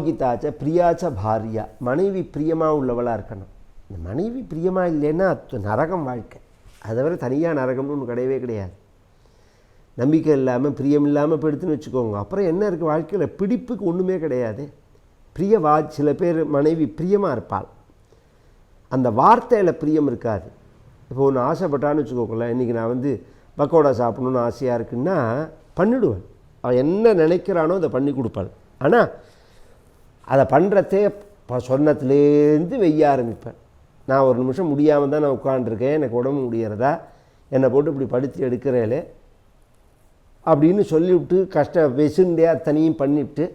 பிரயோகித்தாச்ச பிரியாச்ச பாரியா மனைவி பிரியமாக உள்ளவளாக இருக்கணும். இந்த மனைவி பிரியமாக இல்லைன்னா நரகம் வாழ்க்கை. அதை விட தனியாக நரகம்னு ஒன்று கிடையவே கிடையாது. நம்பிக்கை இல்லாமல் பிரியம் இல்லாமல் போயிடுத்துன்னு வச்சுக்கோங்க. அப்புறம் என்ன இருக்குது வாழ்க்கையில்? பிடிப்புக்கு ஒன்றுமே கிடையாது. பிரியவா சில பேர் மனைவி பிரியமாக இருப்பாள். அந்த வார்த்தையில் பிரியம் இருக்காது. இப்போ ஒன்று ஆசைப்பட்டான்னு வச்சுக்கோங்களேன். இன்றைக்கி நான் வந்து பக்கோடா சாப்பிடணுன்னு ஆசையாக இருக்குன்னா பண்ணிடுவேன். அவன் என்ன நினைக்கிறானோ அதை பண்ணி கொடுப்பாள். ஆனால் அதை பண்ணுறதே சொன்னத்துலேருந்து வெய்ய ஆரம்பிப்பேன் நான் ஒரு நிமிஷம் முடியாமல் தான் நான் உட்காண்டிருக்கேன் எனக்கு உடம்பு முடியறதா? என்னை போட்டு இப்படி படுத்தி எடுக்கிறேலே அப்படின்னு சொல்லிவிட்டு கஷ்ட வெசுண்டே அத்தனையும் பண்ணிவிட்டு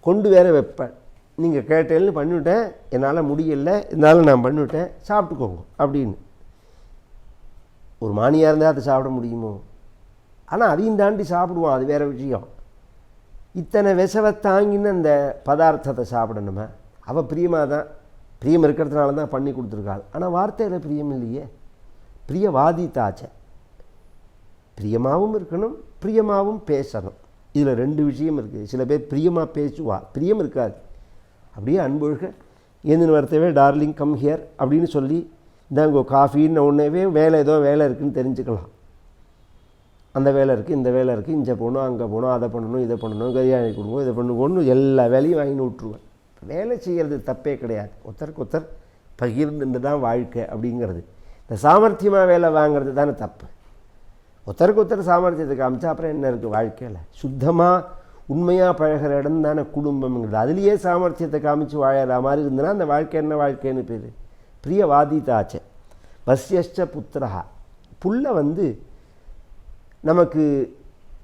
கொண்டு வேற வைப்பேன். நீங்கள் கேட்டேன்னு பண்ணிவிட்டேன். என்னால் முடியல. இருந்தாலும் நான் பண்ணிவிட்டேன். சாப்பிட்டுக்கோங்க. அப்படின்னு. ஒரு மானியாக இருந்தால் அதை சாப்பிட முடியுமோ? ஆனால் அதையும் தாண்டி சாப்பிடுவோம். அது வேறு விஷயம். இத்தனை விசவை தாங்கின்னு அந்த பதார்த்தத்தை சாப்பிடணுமா. அவள் பிரியமாக தான் பிரியம் இருக்கிறதுனால தான் பண்ணி கொடுத்துருக்காள். ஆனால் வார்த்தையில் பிரியம் இல்லையே. பிரியவாதி தாச்ச பிரியமாகவும் இருக்கணும் பிரியமாகவும் பேசணும். இதில் ரெண்டு விஷயம் இருக்குது சில பேர் பிரியமாக பேசுவா. பிரியம் இருக்காது. அப்படியே அன்பொழுக. ஏந்தின் வரத்தவே டார்லிங் கம் ஹியர் அப்படின்னு சொல்லி இந்தாங்க காஃபின்னு உடனேவே வேலை ஏதோ வேலை இருக்குதுன்னு தெரிஞ்சுக்கலாம். அந்த வேலை இருக்குது இந்த வேலை இருக்குது இங்கே போகணும் அங்கே போகணும் அதை பண்ணணும் இதை பண்ணணும் கரியாணி கொடுங்க இதை பண்ணணும் எல்லா வேலையும் வாங்கி விட்ருவேன் வேலை செய்கிறது தப்பே கிடையாது. ஒருத்தருக்கு ஒருத்தர் பகிர்ந்துட்டு தான் வாழ்க்கை அப்படிங்கிறது. இந்த சாமர்த்தியமாக வேலை வாங்குறது தானே தப்பு. ஒருத்தருக்கு ஒருத்தர் சாமர்த்தியத்தை காமிச்சா அப்புறம் என்ன இருக்குது வாழ்க்கையில்? சுத்தமாக உண்மையாக பழகிற இடம் தானே குடும்பம்ங்கிறது. அதுலேயே சாமர்த்தியத்தை காமிச்சு வாழற மாதிரி இருந்ததுன்னா அந்த வாழ்க்கை என்ன வாழ்க்கைன்னு பேர்? பிரியவாதிதாச்ச. வசியஷ்ட புத்திரஹா. புள்ள வந்து நமக்கு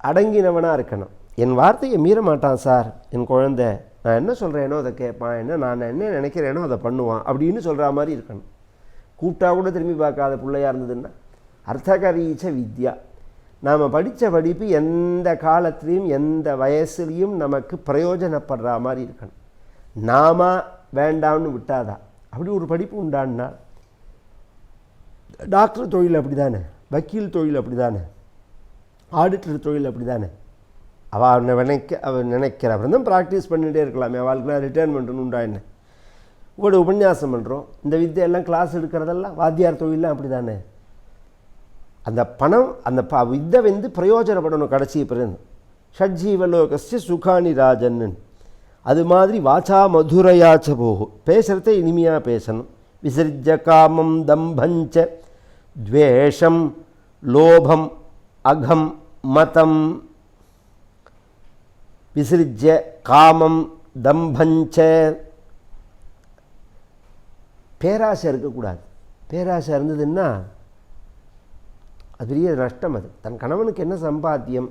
அடங்கினவனாக இருக்கணும். என் வார்த்தையை மீற மாட்டான் சார் என் குழந்தை. நான் என்ன சொல்கிறேனோ அதை கேட்பான். என்ன நான் என்ன நினைக்கிறேனோ அதை பண்ணுவான் அப்படின்னு சொல்கிற மாதிரி இருக்கணும். கூப்பிட்டா கூட திரும்பி பார்க்காத பிள்ளையாக இருந்ததுன்னா அர்த்தகரீச்ச வித்யா. நாம் படித்த படிப்பு எந்த காலத்துலேயும் எந்த வயசுலேயும் நமக்கு பிரயோஜனப்படுற மாதிரி இருக்கணும். நாம வேண்டாம்னு விட்டாதான். அப்படி ஒரு படிப்பு உண்டான்னா டாக்டர் தொழில் அப்படி தானே வக்கீல் தொழில் அப்படி தானே ஆடிட்டர் தொழில் அப்படி தானே அவள் அவனை நினைக்க அவன் நினைக்கிற தான் ப்ராக்டிஸ் பண்ணிகிட்டே இருக்கலாமே. அவளுக்குலாம் ரிட்டர்ன்மெண்ட்னு உண்டா என்ன? ஒரு உபன்யாசம் பண்ணுறோம் இந்த வித்தையெல்லாம் கிளாஸ் எடுக்கிறதெல்லாம் வாத்தியார் தொழிலாம் அப்படி தானே அந்த பணம் அந்த ப வித்தை வந்து பிரயோஜனப்படணும் கடைசி பிறகு. ஷட்ஜீவலோகஸ்ய சுகானி ராஜன்னு அது மாதிரி வாச்சா மதுரையாச்ச போகும் பேசுகிறத இனிமையாக பேசணும். விசர்ஜ காமம் தம்பஞ்ச. துவேஷம் லோபம் அகம். மதம் விசிறிஜ காமம் தம்பஞ்ச. பேராசை இருக்கக்கூடாது. பேராசை இருந்ததுன்னா அது பெரிய நஷ்டம் அது. தன் கணவனுக்கு என்ன சம்பாத்தியம்?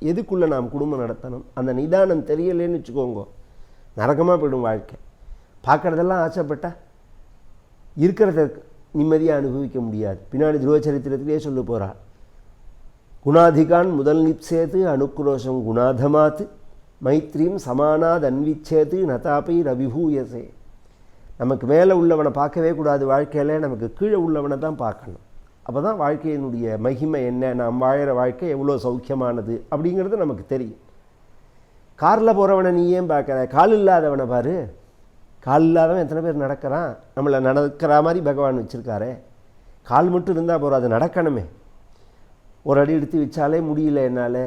எதுக்குள்ளே நாம் குடும்பம் நடத்தணும்? அந்த நிதானம் தெரியலேன்னு வச்சுக்கோங்க. நரகமாக போயிடும் வாழ்க்கை. பார்க்குறதெல்லாம் ஆசைப்பட்டா இருக்கிறத நிம்மதியாக அனுபவிக்க முடியாது. பின்னாடி துருவச்சரித்திரத்திலே சொல்ல போகிறாள் குணாதிகான் முதல் நிப்சேது அனுக்ரோஷம் குணாதமாத்து மைத்ரீம் சமானாத் அன்விச்சேது நதாபை ரவிபூயசே நமக்கு மேலே உள்ளவனை பார்க்கவே கூடாது வாழ்க்கையில் நமக்கு கீழே உள்ளவனை தான் பார்க்கணும். அப்போ தான் வாழ்க்கையினுடைய மகிமை என்ன நாம் வாழ்கிற வாழ்க்கை எவ்வளோ சௌக்கியமானது அப்படிங்கிறது நமக்கு தெரியும். காரில் போகிறவனை நீ ஏன் பார்க்குற? கால் இல்லாதவனை பாரு. கால் இல்லாதவன் எத்தனை பேர் நடக்கிறான்? நம்மளை நடக்கிற மாதிரி பகவான் வச்சுருக்காரே. கால் மட்டும் இருந்தால் போகிறோம் அது நடக்கணுமே. ஒரு அடி எடுத்து வச்சாலே முடியல என்னால்.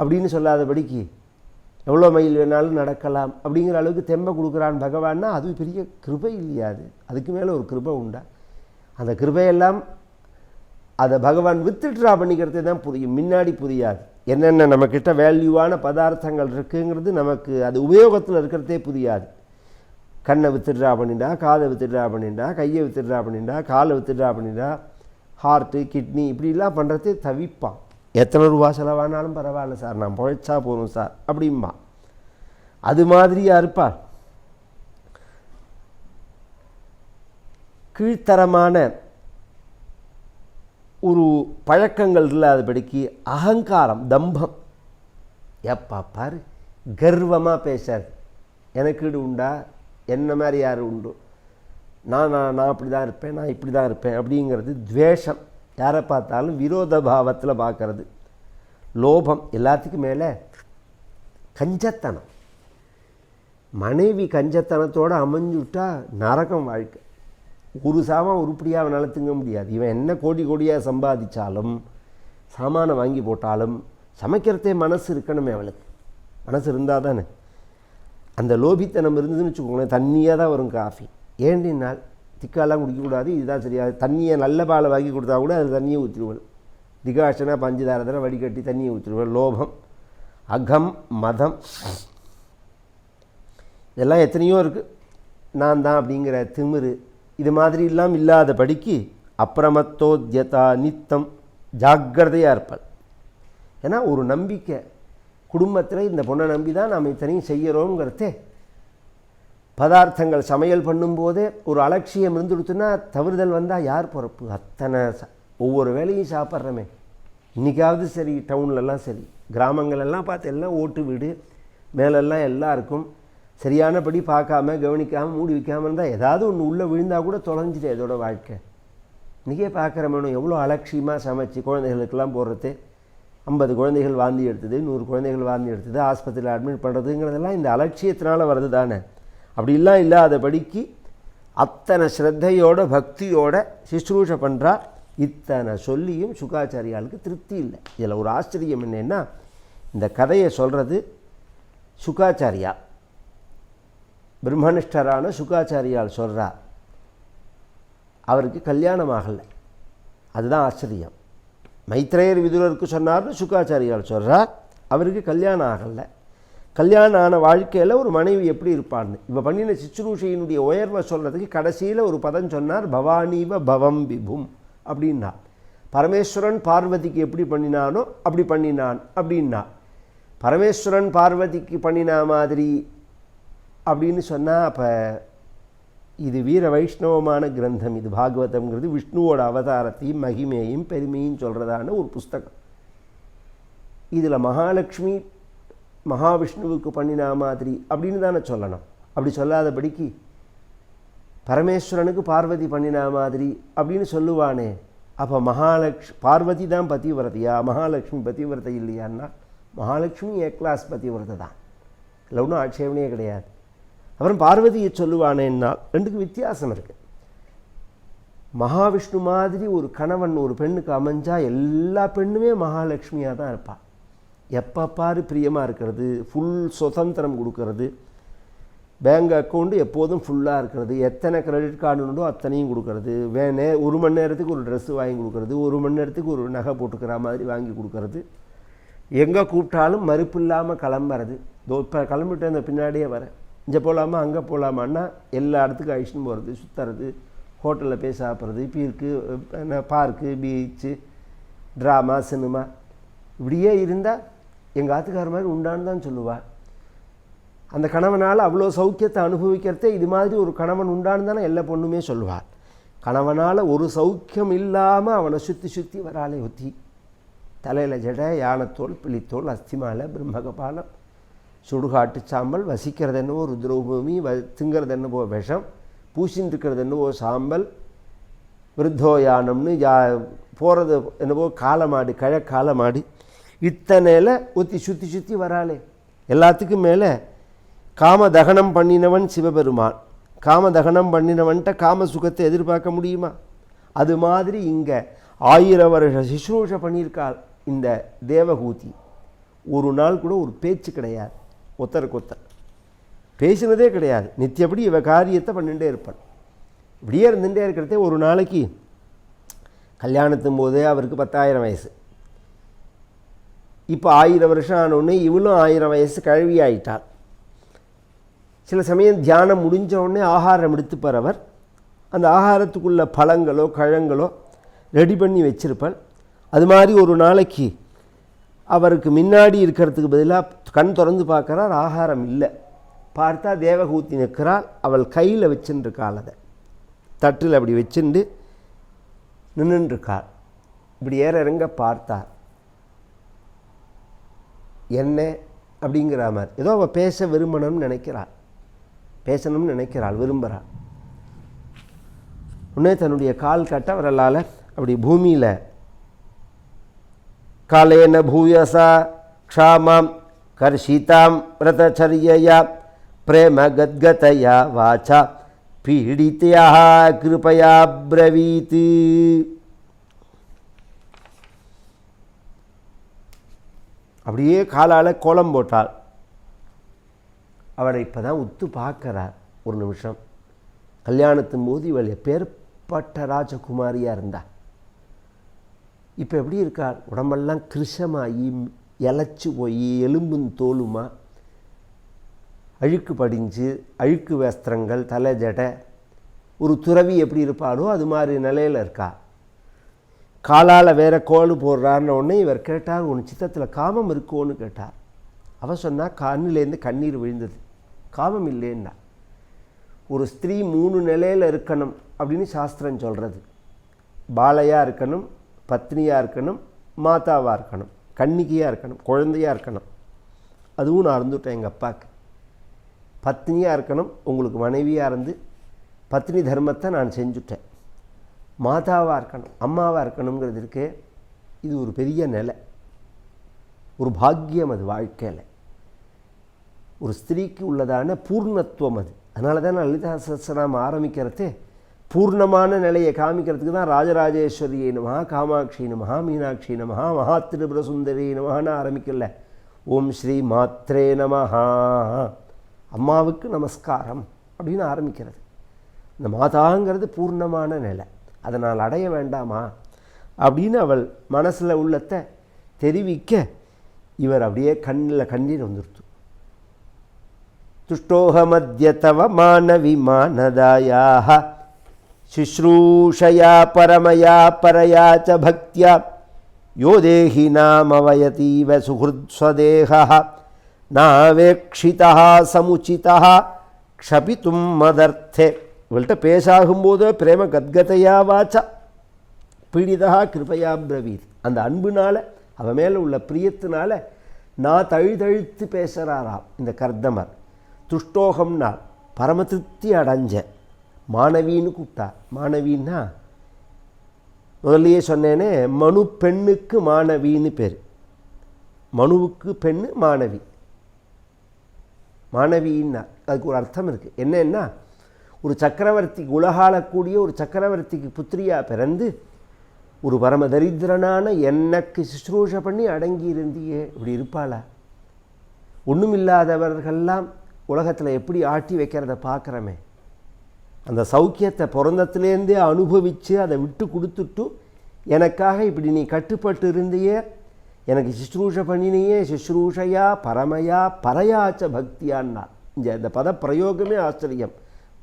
அப்படின்னு சொல்லாதபடிக்கு எவ்வளோ மைல் வேணாலும் நடக்கலாம் அப்படிங்கிற அளவுக்கு தெம்பை கொடுக்குறான் பகவான்னா அது பெரிய கிருபை இல்லையா அது? அதுக்கு மேலே ஒரு கிருபை உண்டா? அந்த கிருபையெல்லாம் அதை பகவான் வித்துட்ரா பண்ணிக்கிறதே தான் புரியும். முன்னாடி புரியாது. என்னென்ன நம்மக்கிட்ட வேல்யூவான பதார்த்தங்கள் இருக்குங்கிறது நமக்கு அது உபயோகத்தில் இருக்கிறதே புரியாது. கண்ணை வித்துட்ரா பண்ணிண்டா காதை வித்துட்ரா பண்ணிண்டா கையை வித்துட்ரா பண்ணிண்டா காலை வித்துட்ரா பண்ணிண்டா ஹார்ட்டு கிட்னி இப்படிலாம் பண்ணுறதே தவிப்பான். எத்தனை ரூபா செலவானாலும் பரவாயில்ல சார். நான் பிழைச்சா போதும் சார். அப்படிம்பா அது மாதிரியாக இருப்பாள் கீழ்த்தரமான ஒரு பழக்கங்கள் இல்லாதபடிக்கு அகங்காரம் தம்பம். எப்பா பாரு கர்வமாக பேசாது எனக்கு ஈடு உண்டா? என்ன மாதிரி யார் உண்டு? நான் நான் நான் அப்படி தான் இருப்பேன் நான் இப்படி தான் இருப்பேன் அப்படிங்கிறது துவேஷம். யாரை பார்த்தாலும் விரோத பாவத்தில் பார்க்கறது. லோபம் எல்லாத்துக்கும் மேலே கஞ்சத்தனம். மனைவி கஞ்சத்தனத்தோடு அமைஞ்சுட்டா நரகம் வாழ்க்கை. ஒரு சாமான் உருப்படியாக அவனால் திங்க முடியாது. இவன் என்ன கோடி கோடியாக சம்பாதிச்சாலும் சாமானை வாங்கி போட்டாலும் சமைக்கிறதே மனசு இருக்கணுமே அவளுக்கு. மனசு இருந்தால் தானே அந்த லோபித்தனம் இருந்ததுன்னு வச்சுக்கோங்களேன் தண்ணியாக தான் வரும் காஃபி. ஏண்டினால் திக்காலாம் குடிக்கக்கூடாது இதுதான் சரியாது தண்ணியை நல்ல பாலை வாங்கி கொடுத்தா கூட அதில் தண்ணியை ஊற்றிடுவள். திகாஷனா பஞ்சுதாரத்தில் வடிகட்டி தண்ணியை ஊற்றிடுவோம் லோபம் அகம் மதம். இதெல்லாம் எத்தனையோ இருக்குது நான் தான் அப்படிங்கிற திமிரு இது மாதிரிலாம் இல்லாத படிக்கு அப்பிரமத்தோத்யதா நித்தம் ஜாக்கிரதையாக இருப்பாள். ஏன்னா ஒரு நம்பிக்கை. குடும்பத்தில் இந்த பொண்ணை நம்பி தான் நாம் இத்தனையும் செய்கிறோங்கிறதே பதார்த்தங்கள் சமையல் பண்ணும்போதே ஒரு அலட்சியம் இருந்துடுச்சுன்னா தவறுதல் வந்தால் யார் பொறுப்பு? அத்தனை ஒவ்வொரு வேலையும் சாப்பிட்றமே. இன்றைக்காவது சரி டவுன்லலாம் சரி. கிராமங்களெல்லாம் பார்த்து எல்லாம் ஓட்டு வீடு மேலெல்லாம் எல்லாம் இருக்கும் சரியானபடி பார்க்காம கவனிக்காமல் மூடி வைக்காமல் இருந்தால் ஏதாவது ஒன்று உள்ளே விழுந்தால் கூட தொலைஞ்சிட்டு இதோட வாழ்க்கை. இன்றைக்கே பார்க்குறமேனும் எவ்வளோ அலட்சியமாக சமைச்சு குழந்தைகளுக்கெல்லாம் போடுறது? ஐம்பது குழந்தைகள் வாந்தி எடுத்தது நூறு குழந்தைகள் வாந்தி எடுத்தது ஆஸ்பத்திரியில் அட்மிட் பண்ணுறதுங்கிறதெல்லாம் இந்த அலட்சியத்தினால வருது தானே. அப்படிலாம் இல்லாதபடிக்கு அத்தனை ஸ்ரத்தையோட பக்தியோட சுஷ்ரூஷை பண்ணுறா இத்தனை சொல்லியும் சுகாச்சாரியாளுக்கு திருப்தி இல்லை. இதில் ஒரு ஆச்சரியம் என்னென்னா இந்த கதையை சொல்கிறது சுகாச்சாரியா. பிரம்மனிஷ்டரான சுகாச்சாரியால் சொல்கிறா அவருக்கு கல்யாணம் ஆகலை. அதுதான் ஆச்சரியம். மைத்ரேயர் விதுரருக்கு சொன்னார்னு சுகாச்சாரியால் சொல்கிறார் அவருக்கு கல்யாணம் ஆகலை. கல்யாணம் ஆன வாழ்க்கையில் ஒரு மனைவி எப்படி இருப்பான்னு. இப்போ பண்ணின சிச்சுரூஷையினுடைய உயர்வை சொல்கிறதுக்கு கடைசியில் ஒரு பதம் சொன்னார் பவானிவ பவம் விபும் அப்படின்னா பரமேஸ்வரன் பார்வதிக்கு எப்படி பண்ணினானோ அப்படி பண்ணினான் அப்படின்னா பரமேஸ்வரன் பார்வதிக்கு பண்ணினா மாதிரி அப்படின்னு சொன்னால் அப்போ இது வீர வைஷ்ணவமான கிரந்தம். இது பாகவதம்ங்கிறது விஷ்ணுவோட அவதாரத்தையும் மகிமையும் பெருமையும் சொல்கிறதான ஒரு புஸ்தகம். இதில் மகாலட்சுமி மகாவிஷ்ணுவுக்கு பண்ணினா மாதிரி அப்படின்னு தானே சொல்லணும். அப்படி சொல்லாதபடிக்கு பரமேஸ்வரனுக்கு பார்வதி பண்ணினா மாதிரி அப்படின்னு சொல்லுவானே. அப்போ மகாலட்சுமி பார்வதி தான் பதிவிரதையா மகாலட்சுமி பதிவிரதை இல்லையான்னா மகாலட்சுமி ஏ கிளாஸ் பதிவிரதை தான். இல்லை ஒன்றும் ஆட்சேபனையே கிடையாது. அப்புறம் பார்வதியை சொல்லுவானேன்னா ரெண்டுக்கு வித்தியாசம் இருக்குது மகாவிஷ்ணு மாதிரி ஒரு கணவன் ஒரு பெண்ணுக்கு அமைஞ்சா எல்லா பெண்ணுமே மகாலட்சுமியாக தான் இருப்பாள் எப்போ பாரு பிரியமாக இருக்கிறது? ஃபுல் சுதந்திரம் கொடுக்கறது. பேங்க் அக்கௌண்ட்டு எப்போதும் ஃபுல்லாக இருக்கிறது. எத்தனை கிரெடிட் கார்டு உண்டோ அத்தனையும் கொடுக்கறது. வேணே ஒரு மணி நேரத்துக்கு ஒரு ட்ரெஸ்ஸு வாங்கி கொடுக்கறது. ஒரு மணி நேரத்துக்கு ஒரு நகை போட்டுக்கிற மாதிரி வாங்கி கொடுக்கறது. எங்கே கூப்பிட்டாலும் மறுப்பு இல்லாமல் கிளம்புறது. தோ இப்போ கிளம்பிட்டு அந்த பின்னாடியே வரேன் இங்கே போகலாமா அங்கே போகலாமான்னா எல்லா இடத்துக்கும் அழிச்சுன்னு போகிறது சுற்றுறது ஹோட்டலில் போய் சாப்பிட்றது பீர்க்கு என்ன பார்க்கு பீச்சு ட்ராமா சினிமா இப்படியே இருந்தால் எங்கள் ஆத்துக்கார மாதிரி உண்டான்னு தான் சொல்லுவாள் அந்த கணவனால் அவ்வளோ சௌக்கியத்தை அனுபவிக்கிறதே இது மாதிரி ஒரு கணவன் உண்டான்னு தானே எல்லா பொண்ணுமே சொல்லுவாள் கணவனால் ஒரு சௌக்கியம் இல்லாமல் அவனை சுற்றி சுற்றி வராளே ஒத்தி. தலையில் ஜடை யானத்தோல் பிளித்தோல் அஸ்திமாலை பிரம்மகபாலம் சுடுகாட்டு சாம்பல் வசிக்கிறது என்னவோ ருத்ரபூமி வ திங்கிறது என்னவோ விஷம் பூசின்னுருக்கிறது என்னவோ சாம்பல் விருத்தோ யானம்னு யா போகிறது என்னவோ காலமாடு கழ காலமாடு இத்தனையில் ஒத்தி சுற்றி சுற்றி வராளே. எல்லாத்துக்கும் மேலே காம தகனம் பண்ணினவன் சிவபெருமான். காம தகனம் பண்ணினவன்ட்ட காம சுகத்தை எதிர்பார்க்க முடியுமா? அது மாதிரி இங்கே ஆயிரம் வருஷ சிசுரூஷ பண்ணியிருக்காள் இந்த தேவகூதி. ஒரு நாள் கூட ஒரு பேச்சு கிடையாது. ஒத்தருக்கு ஒத்தர். பேசினதே கிடையாது. நித்தியப்படி இவ காரியத்தை பண்ணிகிட்டே இருப்பான் இப்படியே இருந்துகிட்டே இருக்கிறதே ஒரு நாளைக்கு. கல்யாணத்தும் போதே அவருக்கு பத்தாயிரம் வயசு. இப்போ ஆயிரம் வருஷம் ஆனோடனே இவளும் ஆயிரம் வயசு கழுவி ஆயிட்டாள் சில சமயம் தியானம் முடிஞ்ச உடனே ஆகாரம் எடுத்துப்பார் அவர். அந்த ஆகாரத்துக்குள்ள பழங்களோ கழங்களோ ரெடி பண்ணி வச்சிருப்பார் அது மாதிரி ஒரு நாளைக்கு அவருக்கு முன்னாடி இருக்கிறதுக்கு பதிலாக கண் திறந்து பார்க்குறார் ஆகாரம் இல்லை. பார்த்தா தேவகூத்தி நிற்கிறாள் அவள் கையில் வச்சுருக்காள் அதை. தட்டில் அப்படி வச்சுண்டு நின்றுருக்காள் இப்படி ஏற இறங்க பார்த்தார். என்ன அப்படிங்கிற மாதிரி. ஏதோ அவள் பேச விரும்பணும்னு நினைக்கிறாள் பேசணும்னு நினைக்கிறாள் விரும்புகிறாள் உடனே தன்னுடைய கால் கட்ட அவரால் அப்படி பூமியில் காலேன பூயசா க்ஷாமாம் கர்ஷிதாம் விரதச்சரியயா பிரேம கத்கதயா வாச்சா பீடித்தையா கிருபையா பிரவீத்து அப்படியே காலால் கோலம் போட்டாள். அவளை இப்போ தான் உத்து பார்க்குறார். ஒரு நிமிஷம். கல்யாணத்தின் போது இவள் எப்பேற்பட்ட ராஜகுமாரியாக இருந்தா? இப்போ எப்படி இருக்காள்? உடம்பெல்லாம் கிருஷமாகி இலச்சி போய் எலும்பும் தோலுமா? அழுக்கு படிஞ்சு அழுக்கு வஸ்திரங்கள் தலை ஜடை. ஒரு துறவி எப்படி இருப்பாளோ அது மாதிரி நிலையில் இருக்கா? காலால் வேற கோல் போடுறாருன்ன உடனே இவர் கேட்டார் உன் சித்தத்தில் காமம் இருக்கோன்னு கேட்டார். அவ சொன்னால் கண்ணிலேருந்து கண்ணீர் விழுந்தது. காமம் இல்லைன்னா. ஒரு ஸ்திரீ மூணு நிலையில் இருக்கணும் அப்படின்னு சாஸ்திரம் சொல்கிறது பாலையாக இருக்கணும் பத்னியாக இருக்கணும் மாதாவாக இருக்கணும் கன்னிகையாக இருக்கணும் குழந்தையாக இருக்கணும். அதுவும் நான் இருந்துட்டேன் எங்கள் அப்பாவுக்கு பத்னியாக இருக்கணும் உங்களுக்கு மனைவியாக இருந்து பத்னி தர்மத்தை நான் செஞ்சுட்டேன். மாதாவாக இருக்கணும் அம்மாவாக இருக்கணுங்கிறது இருக்கு இது ஒரு பெரிய நிலை. ஒரு பாக்கியம் அது வாழ்க்கையில். ஒரு ஸ்திரீக்கு உள்ளதான பூர்ணத்துவம் அது. அதனால தான் லலிதா சஹஸ்ரநாம ஆரம்பிக்கிறது பூர்ணமான நிலையை காமிக்கிறதுக்கு தான் ராஜராஜேஸ்வரியை நமகா காமாட்சி நமகா மீனாட்சி நமகா மகா திரிபுர சுந்தரி நமகான்னு ஆரம்பிக்கல. ஓம் ஸ்ரீ மாத்ரே நமஹா. அம்மாவுக்கு நமஸ்காரம் அப்படின்னு ஆரம்பிக்கிறது. இந்த மாதாங்கிறது பூர்ணமான நிலை. அதை நான் அடைய வேண்டாமா அப்படின்னு அவள் மனசில் உள்ளத்தை தெரிவிக்க இவர் அப்படியே கண்ணில் கண்ணீர் வந்துருத்து துஷ்டோகமத்ய தவ மானவி மானதாயாக शुश्रूषया परमया परया च भक्त्या यो देहि नामवयतीव सुहृत्स्वदेहः नावेक्षितः समुचितः क्षपितुं मदर्थे இவள்கிட்ட பேசாகும்போது பிரேம கத்கதையா வாச்சா? பீடிதா கிருபையா பிரவீத். அந்த அன்புனால் அவன் மேலே உள்ள பிரியத்தினால நான் தழுதழுத்து பேசுகிறாராம் இந்த கர்தமர் துஷ்டோகம்னா பரம திருப்தி அடைஞ்ச. மாணவின்னு கூப்பிட்டா. மாணவின்னா? முதல்லையே சொன்னேனே மனு பெண்ணுக்கு மாணவின்னு பேர். மனுவுக்கு பெண்ணு மாணவி. மாணவின்னா அதுக்கு ஒரு அர்த்தம் இருக்குது என்னென்னா ஒரு சக்கரவர்த்திக்கு உலகாளக்கூடிய ஒரு சக்கரவர்த்திக்கு புத்திரியாக பிறந்து ஒரு பரம தரித்திரனான எனக்கு சுஷ்ரூஷ பண்ணி அடங்கியிருந்தியே இப்படி இருப்பாளா? ஒன்றுமில்லாதவர்கள்லாம் உலகத்தில் எப்படி ஆட்டி வைக்கிறத பார்க்குறமே. அந்த சௌக்கியத்தை பிறந்தத்துலேருந்தே அனுபவித்து அதை விட்டு கொடுத்துட்டும் எனக்காக இப்படி நீ கட்டுப்பட்டு இருந்தியே எனக்கு சுச்ரூஷ பண்ணினையே சுஷ்ரூஷையா பரமையா பரையாச்ச பக்தியான்னா இந்த இந்த பதப்பிரயோகமே ஆச்சரியம்.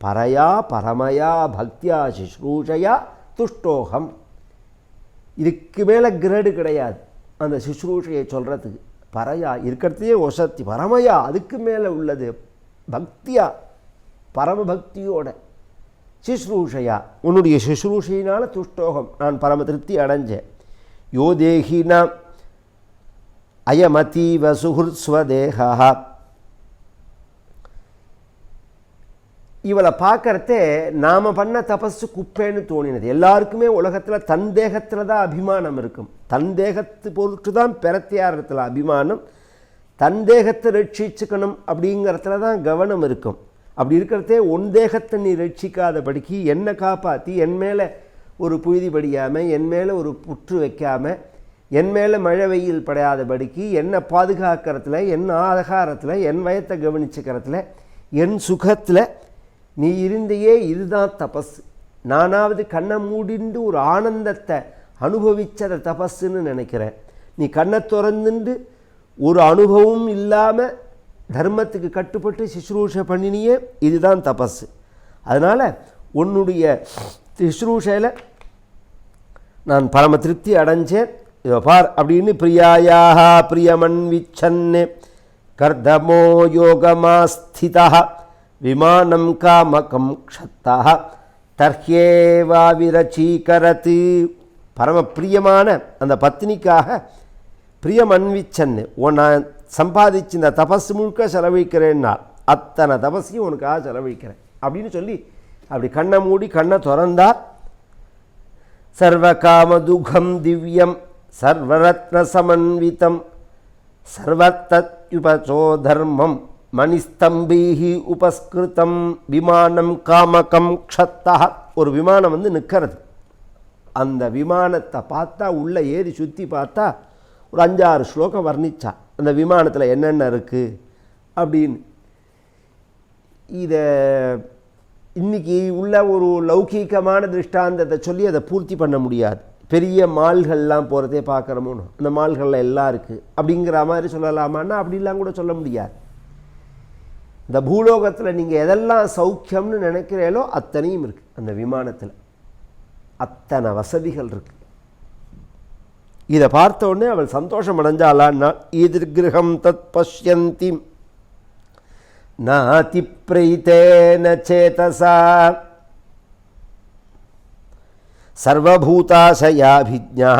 பரையா பரமையா பக்தியா சுஷ்ரூஷையா துஷ்டோகம். இதுக்கு மேலே கிரேடு கிடையாது. அந்த சுஷ்ரூஷையை சொல்கிறதுக்கு பரையா இருக்கிறதையே ஒசத்தி பரமையா அதுக்கு மேலே உள்ளது. பக்தியா பரமபக்தியோட சுஷ்ரூஷையா. உன்னுடைய சுஷ்ரூஷையினால் துஷ்டோகம். நான் பரம திருப்தி அடைஞ்சேன். யோ தேகினாம். அயமதீவ சுகுர்ஸ்வதேகா இவளை பார்க்குறதே நாம் பண்ண தபஸு குப்பேன்னு தோணினது. எல்லாருக்குமே உலகத்தில் தன் தேகத்தில் தான் அபிமானம் இருக்கும். தன் தேகத்து பொருட்டு தான் பிறத்தியாரத்தில் அபிமானம். தன் தேகத்தை ரட்சிச்சுக்கணும் அப்படிங்கிறதுல தான் கவனம் இருக்கும். அப்படி இருக்கிறதே உன் தேகத்தை நீ ரட்சிக்காதபடிக்கு என்னை காப்பாற்றி என் மேலே ஒரு புழுதி படியாமல் என் மேலே ஒரு புற்று வைக்காமல் என் மேலே மழை வெயில் படையாதபடிக்கு என்னை பாதுகாக்கிறதுல என் ஆகாரத்தில் என் வயத்தை கவனிச்சுக்கிறதுல என் சுகத்தில் நீ இருந்தையே இதுதான் தபஸ் நானாவது கண்ணை மூடிண்டு ஒரு ஆனந்தத்தை அனுபவித்ததை தபஸ்ஸுன்னு நினைக்கிறேன். நீ கண்ணை திறந்துண்டு ஒரு அனுபவமும் இல்லாமல் தர்மத்துக்கு கட்டுப்பட்டு சுஷ்ரூஷை பண்ணினியே இதுதான் தபஸ் அதனால் உன்னுடைய சுஷ்ரூஷையில் நான் பரம திருப்தி அடைஞ்சேன். இதோ பார் அப்படின்னு பிரியாயாக பிரியமன்விச்சன்னு கர்தமோ யோகமாஸ்திதா. விமானம் காமகம் க்ஷத்தா தர்ஹேவாவிரச்சீகரத்து பரம பிரியமான அந்த பத்னிக்காக பிரியம் அன்விச்சன்னு உன் நான் சம்பாதிச்சு இந்த தபஸ் முழுக்க செலவழிக்கிறேன்னா அத்தனை தபஸையும் உனக்காக செலவழிக்கிறேன். அப்படின்னு சொல்லி அப்படி கண்ணை மூடி கண்ணை திறந்தார். சர்வகாமதுகம் திவ்யம் சர்வரத்ன சமன்விதம் சர்வத்தத்யுபசோ தர்மம். மணிஸ்தம்பீஹி உபஸ்கிருதம் விமானம் காமகம் க்ஷத்தா. ஒரு விமானம் வந்து நிற்கிறது. அந்த விமானத்தை பார்த்தா உள்ளே ஏறி சுற்றி பார்த்தா ஒரு அஞ்சாறு ஸ்லோகம் வர்ணிச்சா. அந்த விமானத்தில் என்னென்ன இருக்குது அப்படின்னு. இதை இன்றைக்கி உள்ள ஒரு லௌகீகமான திருஷ்டாந்தத்தை சொல்லி அதை பூர்த்தி பண்ண முடியாது. பெரிய மால்கள்லாம் போகிறதே பார்க்குறோமோன்னு. அந்த மால்களில் எல்லாம் இருக்குது அப்படிங்கிற மாதிரி சொல்லலாமான்னா அப்படிலாம் கூட சொல்ல முடியாது. இந்த பூலோகத்தில் நீங்கள் எதெல்லாம் சௌக்கியம்னு நினைக்கிறீங்களோ அத்தனையும் இருக்குது அந்த விமானத்தில் அத்தனை வசதிகள் இருக்கு. இதை பார்த்த உடனே அவள் சந்தோஷம் அடைஞ்சாளான்னா ஈதிர்கிரகம் தத் பஷ்யந்தி நாதி பிரைத்தேன சேதசா சர்வபூதாசயாபிஜா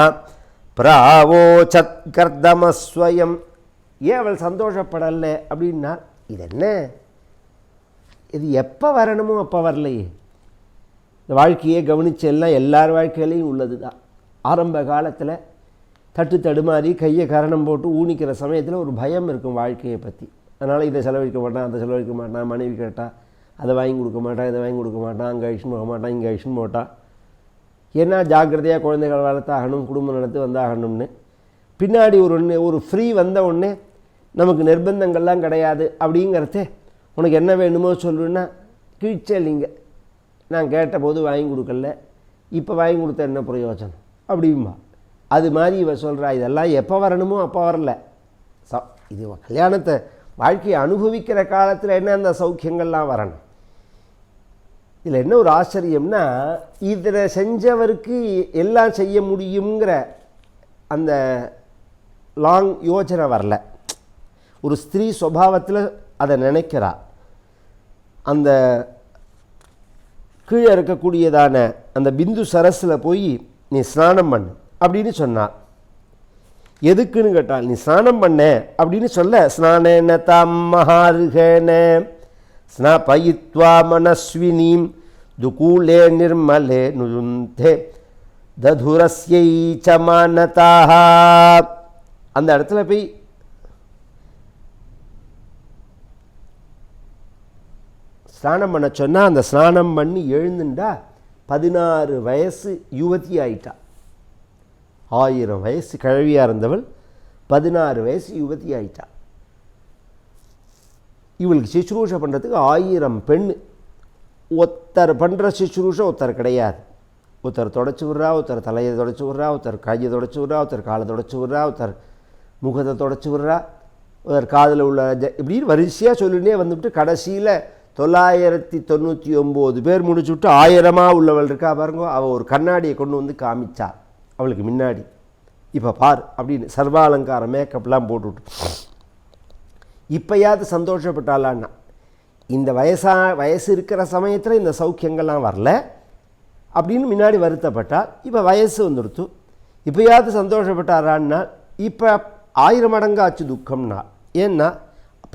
பிராவோச்சத் கர்தமஸ்வயம் ஏன் அவள் சந்தோஷப்படலை அப்படின்னா இது என்ன இது எப்போ வரணுமோ அப்போ வரலையே. இந்த வாழ்க்கையை கவனிச்செல்லாம் எல்லார் வாழ்க்கையிலையும் உள்ளது தான் ஆரம்ப காலத்தில் தட்டு தடுமாறி கையை கரணம் போட்டு ஊனிக்கிற சமயத்தில் ஒரு பயம் இருக்கும் வாழ்க்கையை பற்றி அதனால் இதை செலவழிக்க மாட்டான் அதை செலவழிக்க மாட்டான் மனைவி கேட்டால் அதை வாங்கி கொடுக்க மாட்டான் இதை வாங்கி கொடுக்க மாட்டான் அங்கே ஐஷன் போக மாட்டான் இங்கே ஐஷன் போட்டான் ஏன்னா ஜாக்கிரதையாக குழந்தைகள் வளர்த்தாகணும் குடும்பம் நடத்தி வந்தாகணும்னு. பின்னாடி ஒரு ஒன்று ஒரு ஃப்ரீ வந்த உடனே நமக்கு நிர்பந்தங்கள்லாம் கிடையாது அப்படிங்கிறதே உனக்கு என்ன வேணுமோ சொல்லுன்னா கீழ்ச்சலிங்க நான் கேட்டபோது வாங்கி கொடுக்கல. இப்போ வாங்கி கொடுத்த என்ன பிரயோஜனம்? அப்படிம்பா. அது மாதிரி இவ சொல்கிறா இதெல்லாம் எப்போ வரணுமோ அப்போ வரல. ச இது கல்யாணத்தை வாழ்க்கையை அனுபவிக்கிற காலத்தில் என்ன அந்த சௌக்கியங்கள்லாம் வரணும்? இதில் என்ன ஒரு ஆச்சரியம்னா இதில் செஞ்சவருக்கு எல்லாம் செய்ய முடியுங்கிற அந்த லாங் யோஜனை வரல. ஒரு ஸ்திரீ சுபாவத்தில் அதை நினைக்கிறா. அந்த கீழே இருக்கக்கூடியதான அந்த பிந்து சரஸில் போய் நீ ஸ்நானம் பண்ணு அப்படின்னு சொன்னான் எதுக்குன்னு கேட்டால் நீ ஸ்நானம் பண்ண அப்படின்னு சொல்ல ஸ்நானேன தாம் ஸ்னா பயித்வா மனஸ்வினீம் துகூலே நிர்மலே நுருந்தே ததுரஸ்யை சமானதாக அந்த இடத்துல போய் ஸ்நானம் பண்ண சொன்னால் அந்த ஸ்நானம் பண்ணி எழுந்துண்டா பதினாறு வயசு யுவதி ஆயிட்டா. ஆயிரம் வயசு கிழவியாக இருந்தவள் பதினாறு வயசு யுவதி ஆயிட்டா. இவளுக்கு சுச்ரூஷை பண்ணுறதுக்கு ஆயிரம் பெண் ஒருத்தர் பண்ணுற சுச்ரூஷை ஒருத்தர் கிடையாது. ஒருத்தர் தொடச்சி விட்றா ஒருத்தர் தலையை தொடச்சி விட்றா ஒருத்தர் கையை தொடச்சி விட்றா ஒருத்தர் காலை தொடச்சி விட்றா ஒருத்தர் முகத்தை தொடச்சி விட்றா ஒருத்தர் காதில் உள்ள இப்படின்னு வரிசையாக சொல்லினே வந்துவிட்டு கடைசியில் தொள்ளாயிரத்தி தொண்ணூற்றி ஒம்பது பேர் முடிச்சுட்டு ஆயிரமாக உள்ளவள் இருக்கா பாருங்க. அவள் ஒரு கண்ணாடியை கொண்டு வந்து காமிச்சா. அவளுக்கு முன்னாடி. இப்போ பார் அப்படின்னு சர்வாலங்கார மேக்கப்லாம் போட்டுவிட்டு இப்போயாவது சந்தோஷப்பட்டாளான்னா. இந்த வயசா வயசு இருக்கிற சமயத்தில் இந்த சௌக்கியங்கள்லாம் வரல. அப்படின்னு முன்னாடி வருத்தப்பட்டால் இப்போ வயசு வந்துடுத்து இப்போயாவது சந்தோஷப்பட்டாரான்னா இப்போ ஆயிரம் மடங்கு ஆச்சு துக்கம்னா. ஏன்னா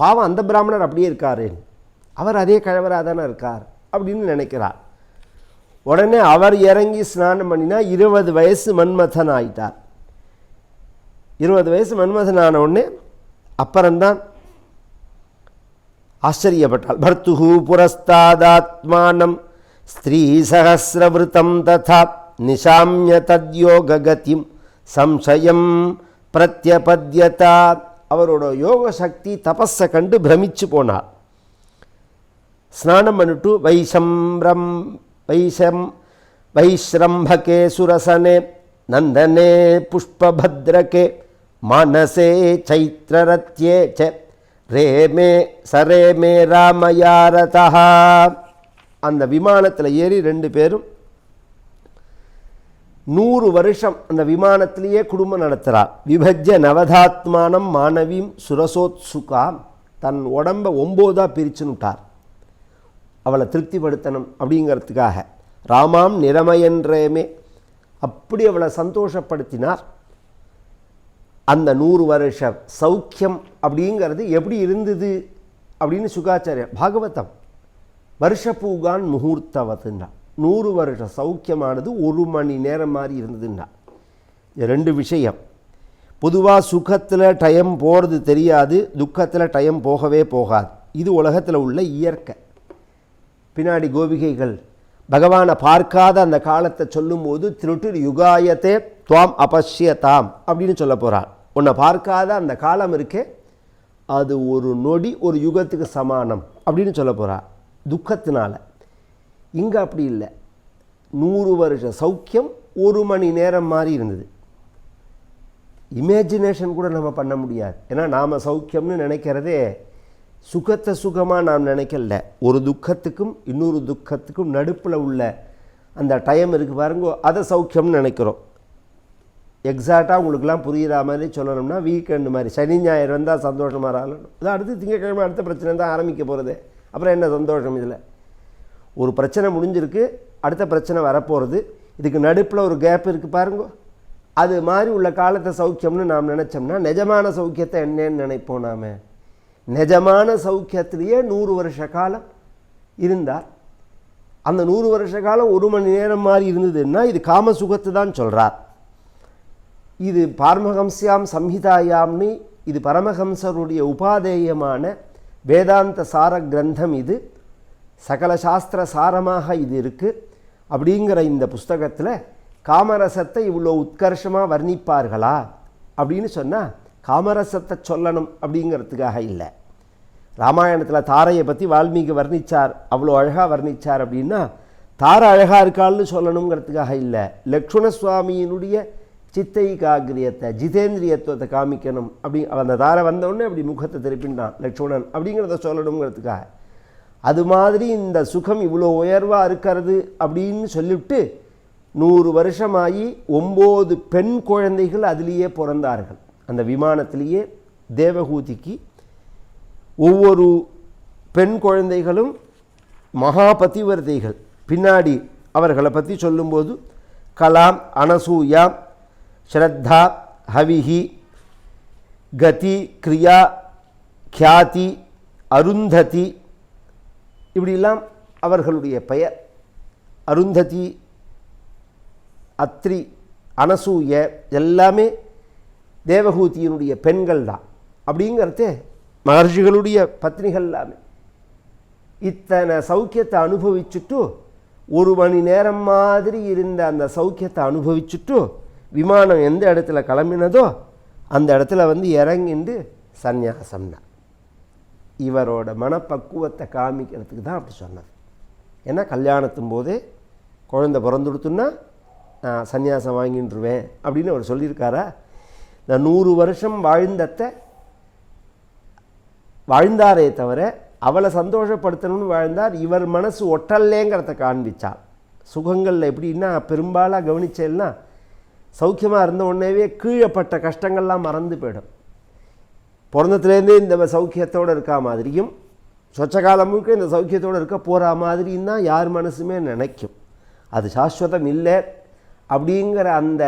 பாவம் அந்த பிராமணர் அப்படியே இருக்காரேன்னு. அவர் அதே கழவராக தானே இருக்கார் அப்படின்னு நினைக்கிறார். உடனே அவர் இறங்கி ஸ்நானம் பண்ணினா இருபது வயசு மன்மதன் ஆயிட்டார். இருபது வயசு மன்மதன் ஆன உடனே அப்புறம்தான் ஆச்சரியப்பட்டாள் பர்த்துகு புரஸ்தாதாத்மானம் ஸ்திரீ சகசிரவிரதம் ததா நிஷாமிய தத்யோககதிம் சம்சயம் பிரத்யபத்யதா. அவரோட யோக சக்தி தபஸை கண்டு பிரமிச்சு போனார். ஸ்நானம் பண்ணிட்டு வைசம்ரம் வைசம் வைஸ்ரம்பகே சுரசனே நந்தனே புஷ்பபத்ரகே மனசே சைத்திரரத்யே ச ரேமே சரேமே ராமயாரதா அந்த விமானத்தில் ஏறி ரெண்டு பேரும் நூறு வருஷம் அந்த விமானத்திலேயே குடும்பம் நடத்துகிறார் விபஜ்ய நவதாத்மானம் மாணவியும் சுரசோத்சுகா தன் உடம்பை ஒம்போதாக பிரிச்சுன்னுட்டார். அவளை திருப்திப்படுத்தணும் அப்படிங்கிறதுக்காக ராமாம் நிறமையன்றேமே அப்படி அவளை சந்தோஷப்படுத்தினார். அந்த நூறு வருஷ சௌக்கியம் அப்படிங்கிறது எப்படி இருந்தது அப்படின்னு சுகாச்சாரியர் பாகவதம் வருஷப்பூகான் முகூர்த்தவத்துன்னா நூறு வருஷ சௌக்கியமானது ஒரு மணி நேரம் மாதிரி இருந்ததுன்னா இது ரெண்டு விஷயம். பொதுவாக சுகத்தில் டைம் போகிறது தெரியாது துக்கத்தில் டைம் போகவே போகாது. இது உலகத்தில் உள்ள இயற்கை. பின்னாடி கோபிகைகள். பகவானை பார்க்காத அந்த காலத்தை சொல்லும்போது திருட்டு யுகாயத்தே துவாம் அபஷ்யதாம் அப்படின்னு சொல்ல போகிறார் உன்னை பார்க்காத அந்த காலம் இருக்கே அது ஒரு நொடி ஒரு யுகத்துக்கு சமானம் அப்படின்னு சொல்ல போகிறார் துக்கத்தினால். இங்கே அப்படி இல்லை. நூறு வருஷ சௌக்கியம் ஒரு மணி நேரம் மாதிரி இருந்தது. இமேஜினேஷன் கூட நம்ம பண்ண முடியாது. ஏன்னா நாம் சௌக்கியம்னு நினைக்கிறதே சுகத்தை சுகமாக நாம் நினைக்கல. ஒரு துக்கத்துக்கும் இன்னொரு துக்கத்துக்கும் நடுப்பில் உள்ள அந்த டைம் இருக்குது பாருங்க அதை சௌக்கியம்னு நினைக்கிறோம். எக்ஸாக்டாக உங்களுக்குலாம் புரிகிற மாதிரி சொல்லணும்னா வீக்கெண்டு மாதிரி. சனி ஞாயிறு வந்தால் சந்தோஷமாக ஆகணும் அது அடுத்து திங்கக்கிழமை அடுத்த பிரச்சனை தான் ஆரம்பிக்க போகிறது அப்புறம் என்ன சந்தோஷம் இதில்? ஒரு பிரச்சனை முடிஞ்சிருக்கு அடுத்த பிரச்சனை வரப்போகிறது இதுக்கு நடுப்பில் ஒரு கேப் இருக்குது பாருங்க. அது மாதிரி உள்ள காலத்தை சௌக்கியம்னு நாம் நினச்சோம்னா நிஜமான சௌக்கியத்தை என்னன்னு நினைப்போம் நாம். நிஜமான சௌக்கியத்திலேயே நூறு வருஷ காலம் இருந்தார். அந்த நூறு வருஷ காலம் ஒரு மணி நேரம் மாதிரி இருந்ததுன்னா இது காம சுகத்தை தான் சொல்கிறார் இது பார்மஹம்சியாம் சம்ஹிதாயாம்னு இது பரமஹம்சருடைய உபாதேயமான வேதாந்த சார கிரந்தம் இது. சகல சாஸ்திர சாரமாக இது இருக்குது அப்படிங்கிற இந்த புஸ்தகத்தில் காமரசத்தை இவ்வளோ உத்கர்ஷமாக வர்ணிப்பார்களா? அப்படின்னு சொன்னால் காமரசத்தை சொல்லணும் அப்படிங்கிறதுக்காக இல்லை. ராமாயணத்தில் தாரையை பற்றி வால்மீகி வர்ணித்தார் அவ்வளோ அழகாக வர்ணித்தார் அப்படின்னா தாரை அழகாக இருக்காள்னு சொல்லணுங்கிறதுக்காக இல்லை. லக்ஷ்மண சுவாமியினுடைய சித்தை காகிரியத்தை ஜிதேந்திரியத்துவத்தை காமிக்கணும் அப்படி அந்த தாரை வந்தவுடனே அப்படி முகத்தை திருப்பின்றான் லக்ஷ்மணன் அப்படிங்கிறத சொல்லணுங்கிறதுக்காக. அது மாதிரி இந்த சுகம் இவ்வளோ உயர்வாக இருக்கிறது அப்படின்னு சொல்லிவிட்டு நூறு வருஷமாகி ஒம்பது பெண் குழந்தைகள் அதிலேயே பிறந்தார்கள். அந்த விமானத்திலேயே தேவகூதிக்கு ஒவ்வொரு பெண் குழந்தைகளும் மகாபதிவர்தைகள். பின்னாடி அவர்களை பற்றி சொல்லும்போது கலாம் அனசூயா ஸ்ரத்தா ஹவிஹி கதி கிரியா கியாதி அருந்ததி. இப்படிலாம் அவர்களுடைய பெயர். அருந்ததி அத்ரி அனசூய எல்லாமே தேவகூதியினுடைய பெண்கள் தான் அப்படிங்கிறது மகர்ஷிகளுடைய பத்னிகள் எல்லாமே. இத்தனை சௌக்கியத்தை அனுபவிச்சுட்டு ஒரு மணி நேரம் மாதிரி இருந்த அந்த சௌக்கியத்தை அனுபவிச்சுட்டு விமானம் எந்த இடத்துல கிளம்பினதோ அந்த இடத்துல வந்து இறங்கிண்டு சந்நியாசம்னா. இவரோட மனப்பக்குவத்தை காமிக்கிறதுக்கு தான் அப்படி சொன்னது. ஏன்னா கல்யாணத்தும் போதே குழந்தை பிறந்துடுத்துன்னா நான் சந்நியாசம் வாங்கிட்டுருவேன் அப்படின்னு அவர் சொல்லியிருக்காரா? இந்த நூறு வருஷம் வாழ்ந்தத்தை வாழ்ந்தாரே தவிர அவளை சந்தோஷப்படுத்தணும்னு வாழ்ந்தார். இவர் மனசு ஒட்டல்லேங்கிறத காண்பிச்சார் சுகங்களில் எப்படின்னா பெரும்பாலாக கவனிச்சேன்னா சௌக்கியமாக இருந்த உடனேவே கீழப்பட்ட கஷ்டங்கள்லாம் மறந்து போயிடும். பிறந்தத்துலேருந்தே இந்த சௌக்கியத்தோடு இருக்கா மாதிரியும் சொச்ச காலம் முழுக்க இந்த சௌக்கியத்தோடு இருக்க போகிற மாதிரியும் தான் யார் மனசுமே நினைக்கும். அது சாஸ்வதம் இல்லை அப்படிங்கிற அந்த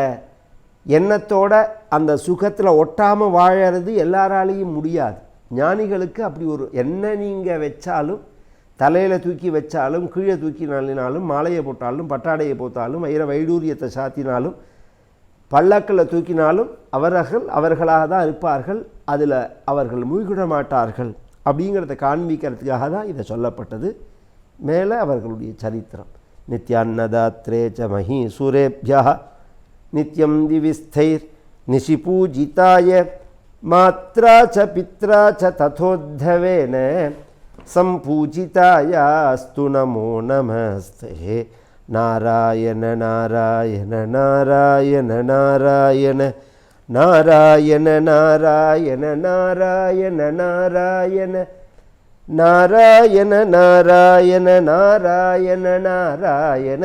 எண்ணத்தோட அந்த சுகத்தில் ஒட்டாமல் வாழறது எல்லாராலையும் முடியாது. ஞானிகளுக்கு அப்படி ஒரு என்ன நீங்கள் வச்சாலும் தலையில் தூக்கி வச்சாலும் கீழே தூக்கி நாளினாலும் மாலையை போட்டாலும் பட்டாடையை போட்டாலும் வைர வைடூரியத்தை சாத்தினாலும் பல்லக்கில் தூக்கினாலும் அவர்கள் அவர்களாக தான் இருப்பார்கள். அதில் அவர்கள் மூழ்கிட மாட்டார்கள். அப்படிங்கிறத காண்பிக்கிறதுக்காக தான் இதை சொல்லப்பட்டது. மேலே அவர்களுடைய சரித்திரம். நித்யான்னதாத்ரே ச மஹீசுரேபியா नित्यं दिविस्थैर्निशिपूजिताय मात्रा च पित्रा च तथोद्धवेन सम्पूजितायास्तु नमो नमस्ते नारायण नारायण नारायण नारायण नारायण नारायण नारायण नारायण नारायण नारायण नारायण नारायण